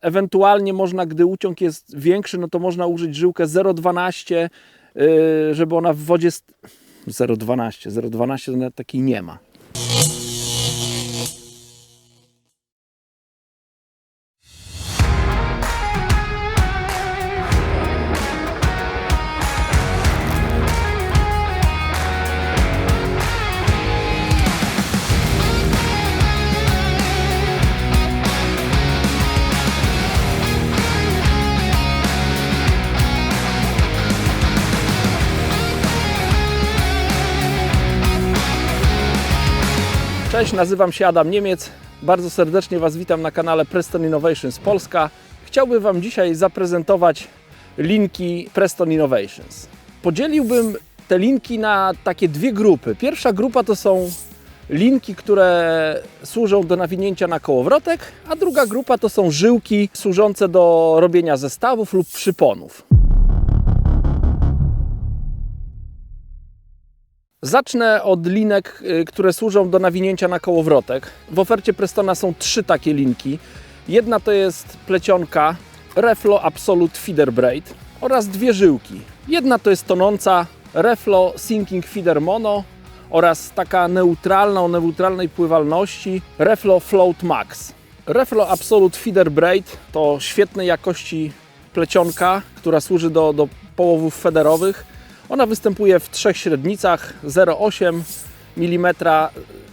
Ewentualnie można, gdy uciąg jest większy, no to można użyć żyłkę 0,12, yy, żeby ona w wodzie... st- 0,12, 0,12 to nawet takiej nie ma. Cześć, nazywam się Adam Niemiec. Bardzo serdecznie Was witam na kanale Preston Innovations Polska. Chciałbym Wam dzisiaj zaprezentować linki Preston Innovations. Podzieliłbym te linki na takie dwie grupy. Pierwsza grupa to są linki, które służą do nawinięcia na kołowrotek, a druga grupa to są żyłki służące do robienia zestawów lub przyponów. Zacznę od linek, y, które służą do nawinięcia na kołowrotek. W ofercie Prestona są trzy takie linki. Jedna to jest plecionka Reflo Absolute Feeder Braid oraz dwie żyłki. Jedna to jest tonąca Reflo Sinking Feeder Mono oraz taka neutralna o neutralnej pływalności Reflo Float Max. Reflo Absolute Feeder Braid to świetnej jakości plecionka, która służy do, do połowów federowych. Ona występuje w trzech średnicach 0,8 mm,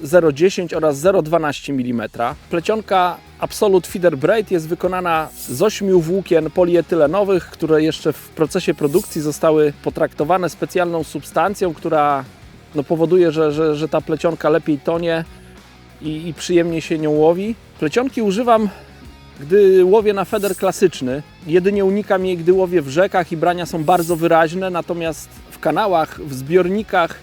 0,10 oraz 0,12 mm. Plecionka Absolute Feeder Braid jest wykonana z ośmiu włókien polietylenowych, które jeszcze w procesie produkcji zostały potraktowane specjalną substancją, która no, powoduje, że, że, że ta plecionka lepiej tonie i, i przyjemnie się nią łowi. Plecionki używam gdy łowię na feder klasyczny, jedynie unikam jej, gdy łowię w rzekach i brania są bardzo wyraźne, natomiast w kanałach, w zbiornikach,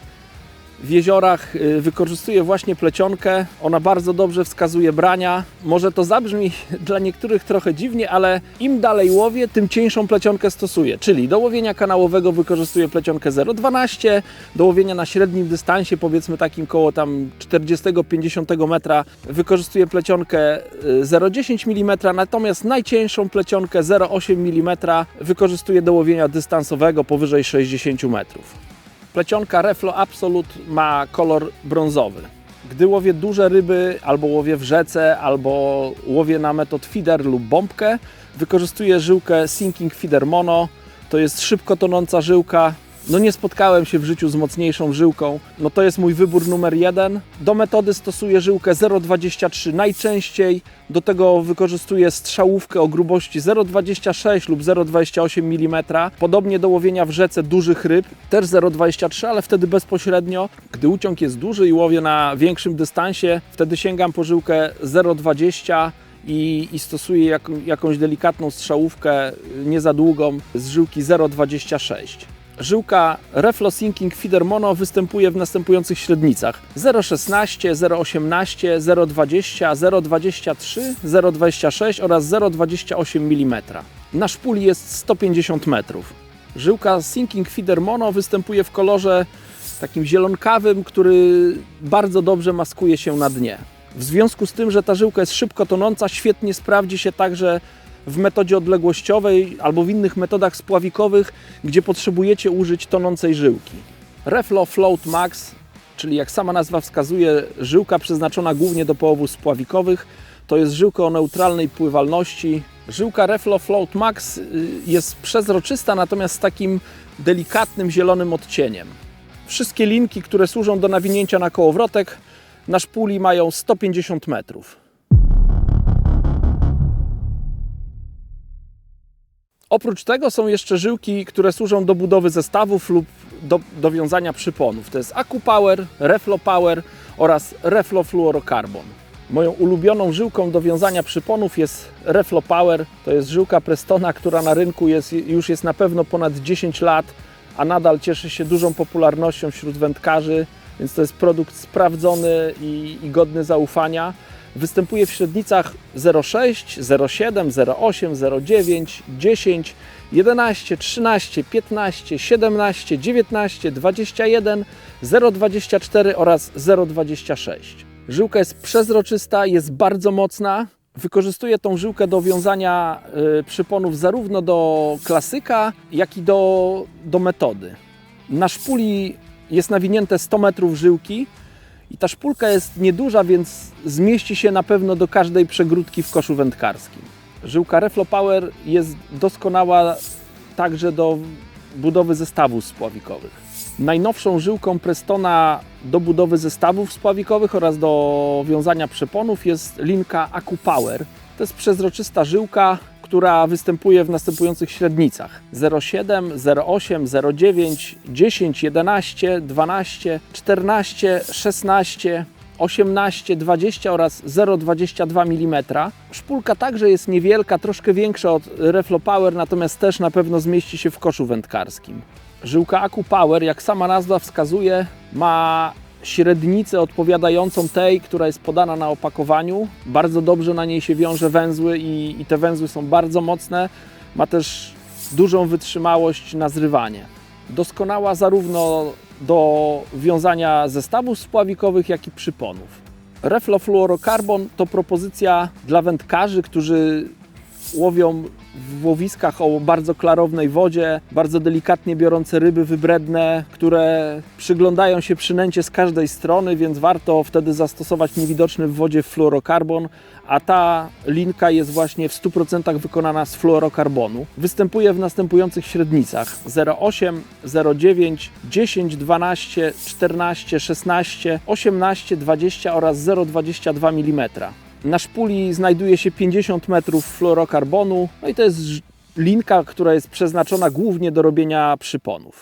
w jeziorach y, wykorzystuję właśnie plecionkę. Ona bardzo dobrze wskazuje brania. Może to zabrzmi dla niektórych trochę dziwnie, ale im dalej łowię, tym cieńszą plecionkę stosuję. Czyli do łowienia kanałowego wykorzystuję plecionkę 0,12, do łowienia na średnim dystansie, powiedzmy takim koło tam 40-50 metra, wykorzystuję plecionkę y, 0,10 mm, natomiast najcieńszą plecionkę 0,8 mm wykorzystuję do łowienia dystansowego powyżej 60 metrów. Plecionka Reflo Absolute ma kolor brązowy. Gdy łowię duże ryby, albo łowię w rzece, albo łowię na metod feeder lub bombkę, wykorzystuję żyłkę Sinking Feeder Mono. To jest szybko tonąca żyłka. No nie spotkałem się w życiu z mocniejszą żyłką. No to jest mój wybór numer jeden. Do metody stosuję żyłkę 0,23 najczęściej. Do tego wykorzystuję strzałówkę o grubości 0,26 lub 0,28 mm. Podobnie do łowienia w rzece dużych ryb, też 0,23, ale wtedy bezpośrednio. Gdy uciąg jest duży i łowię na większym dystansie, wtedy sięgam po żyłkę 0,20 i, i stosuję jak, jakąś delikatną strzałówkę, nie za długą, z żyłki 0,26. Żyłka Reflo Sinking Feeder Mono występuje w następujących średnicach 0,16, 0,18, 0,20, 0,23, 0,26 oraz 0,28 mm. Na szpuli jest 150 metrów. Żyłka Sinking Feeder Mono występuje w kolorze takim zielonkawym, który bardzo dobrze maskuje się na dnie. W związku z tym, że ta żyłka jest szybko tonąca, świetnie sprawdzi się także w metodzie odległościowej albo w innych metodach spławikowych, gdzie potrzebujecie użyć tonącej żyłki. Reflo Float Max, czyli jak sama nazwa wskazuje, żyłka przeznaczona głównie do połowów spławikowych, to jest żyłka o neutralnej pływalności. Żyłka Reflo Float Max y, jest przezroczysta, natomiast z takim delikatnym zielonym odcieniem. Wszystkie linki, które służą do nawinięcia na kołowrotek, na szpuli mają 150 metrów. Oprócz tego są jeszcze żyłki, które służą do budowy zestawów lub do, do wiązania przyponów. To jest AcuPower, Reflo Power oraz Reflo Fluorocarbon. Moją ulubioną żyłką do wiązania przyponów jest Reflo Power. To jest żyłka Prestona, która na rynku jest, już jest na pewno ponad 10 lat, a nadal cieszy się dużą popularnością wśród wędkarzy, więc to jest produkt sprawdzony i, i godny zaufania. Występuje w średnicach 0,6, 0,7, 0,8, 0,9, 10, 11, 13, 15, 17, 19, 21, 0,24 oraz 0,26. Żyłka jest przezroczysta, jest bardzo mocna, Wykorzystuję tą żyłkę do wiązania y, przyponów zarówno do klasyka, jak i do, do metody. Na szpuli jest nawinięte 100 metrów żyłki i ta szpulka jest nieduża, więc zmieści się na pewno do każdej przegródki w koszu wędkarskim. Żyłka Reflo Power jest doskonała także do budowy zestawów spławikowych. Najnowszą żyłką Prestona do budowy zestawów spławikowych oraz do wiązania przeponów jest linka AcuPower. To jest przezroczysta żyłka, która występuje w następujących średnicach 0,7, 0,8, 0,9, 10, 11, 12, 14, 16, 18, 20 oraz 0,22 mm. Szpulka także jest niewielka, troszkę większa od Reflo Power, natomiast też na pewno zmieści się w koszu wędkarskim. Żyłka Aku Power, jak sama nazwa wskazuje, ma średnicę odpowiadającą tej, która jest podana na opakowaniu. Bardzo dobrze na niej się wiąże węzły i, i te węzły są bardzo mocne. Ma też dużą wytrzymałość na zrywanie. Doskonała zarówno do wiązania zestawów spławikowych, jak i przyponów. Reflofluorocarbon to propozycja dla wędkarzy, którzy łowią w łowiskach o bardzo klarownej wodzie, bardzo delikatnie biorące ryby wybredne, które przyglądają się przynęcie z każdej strony, więc warto wtedy zastosować niewidoczny w wodzie fluorokarbon, a ta linka jest właśnie w 100% wykonana z fluorokarbonu. Występuje w następujących średnicach 0,8, 0,9, 10, 12, 14, 16, 18, 20 oraz 0,22 mm. Na szpuli znajduje się 50 metrów fluorokarbonu, no i to jest linka, która jest przeznaczona głównie do robienia przyponów.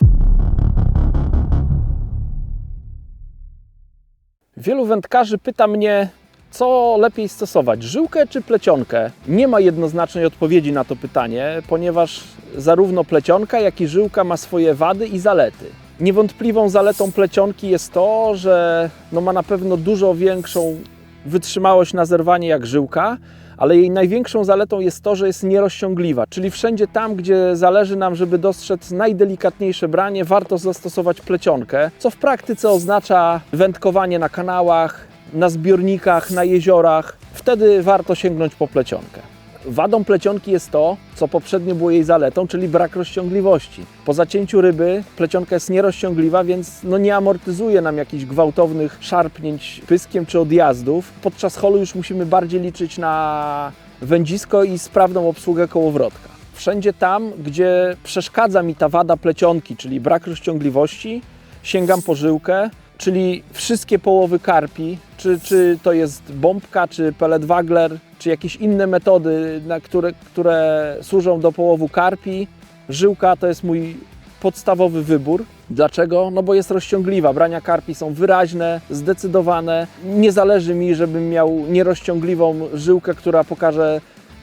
Wielu wędkarzy pyta mnie, co lepiej stosować, żyłkę czy plecionkę? Nie ma jednoznacznej odpowiedzi na to pytanie, ponieważ zarówno plecionka, jak i żyłka ma swoje wady i zalety. Niewątpliwą zaletą plecionki jest to, że no ma na pewno dużo większą wytrzymałość na zerwanie jak żyłka, ale jej największą zaletą jest to, że jest nierozciągliwa, czyli wszędzie tam, gdzie zależy nam, żeby dostrzec najdelikatniejsze branie, warto zastosować plecionkę, co w praktyce oznacza wędkowanie na kanałach, na zbiornikach, na jeziorach. Wtedy warto sięgnąć po plecionkę. Wadą plecionki jest to, co poprzednio było jej zaletą, czyli brak rozciągliwości. Po zacięciu ryby plecionka jest nierozciągliwa, więc no nie amortyzuje nam jakichś gwałtownych szarpnięć pyskiem czy odjazdów. Podczas holu już musimy bardziej liczyć na wędzisko i sprawną obsługę kołowrotka. Wszędzie tam, gdzie przeszkadza mi ta wada plecionki, czyli brak rozciągliwości, sięgam po żyłkę, czyli wszystkie połowy karpi, czy, czy to jest bombka, czy pellet wagler, czy jakieś inne metody, na które, które służą do połowu karpi. Żyłka to jest mój podstawowy wybór. Dlaczego? No bo jest rozciągliwa. Brania karpi są wyraźne, zdecydowane. Nie zależy mi, żebym miał nierozciągliwą żyłkę, która pokaże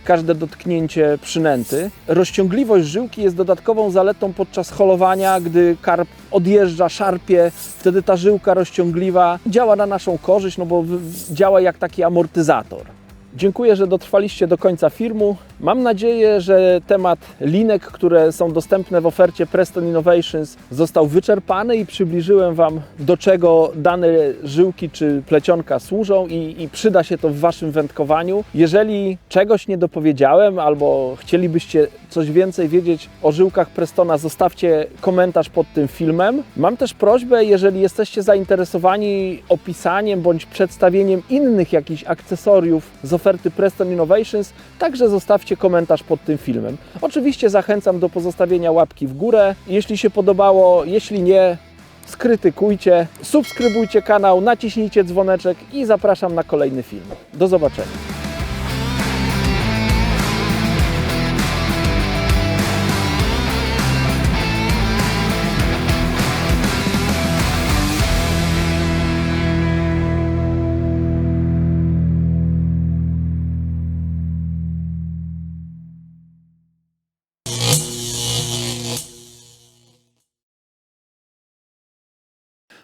każde dotknięcie przynęty. Rozciągliwość żyłki jest dodatkową zaletą podczas holowania, gdy karp odjeżdża, szarpie, wtedy ta żyłka rozciągliwa działa na naszą korzyść, no bo działa jak taki amortyzator. Dziękuję, że dotrwaliście do końca filmu. Mam nadzieję, że temat linek, które są dostępne w ofercie Preston Innovations został wyczerpany i przybliżyłem Wam, do czego dane żyłki czy plecionka służą i, i przyda się to w Waszym wędkowaniu. Jeżeli czegoś nie dopowiedziałem albo chcielibyście coś więcej wiedzieć o żyłkach Prestona, zostawcie komentarz pod tym filmem. Mam też prośbę, jeżeli jesteście zainteresowani opisaniem bądź przedstawieniem innych jakichś akcesoriów z oferty Preston Innovations, także zostawcie komentarz pod tym filmem. Oczywiście zachęcam do pozostawienia łapki w górę. Jeśli się podobało, jeśli nie, skrytykujcie, subskrybujcie kanał, naciśnijcie dzwoneczek i zapraszam na kolejny film. Do zobaczenia.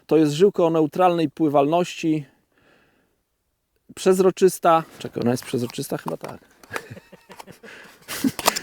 To jest żyłka o neutralnej pływalności, przezroczysta. Czekaj, ona jest przezroczysta? Chyba tak.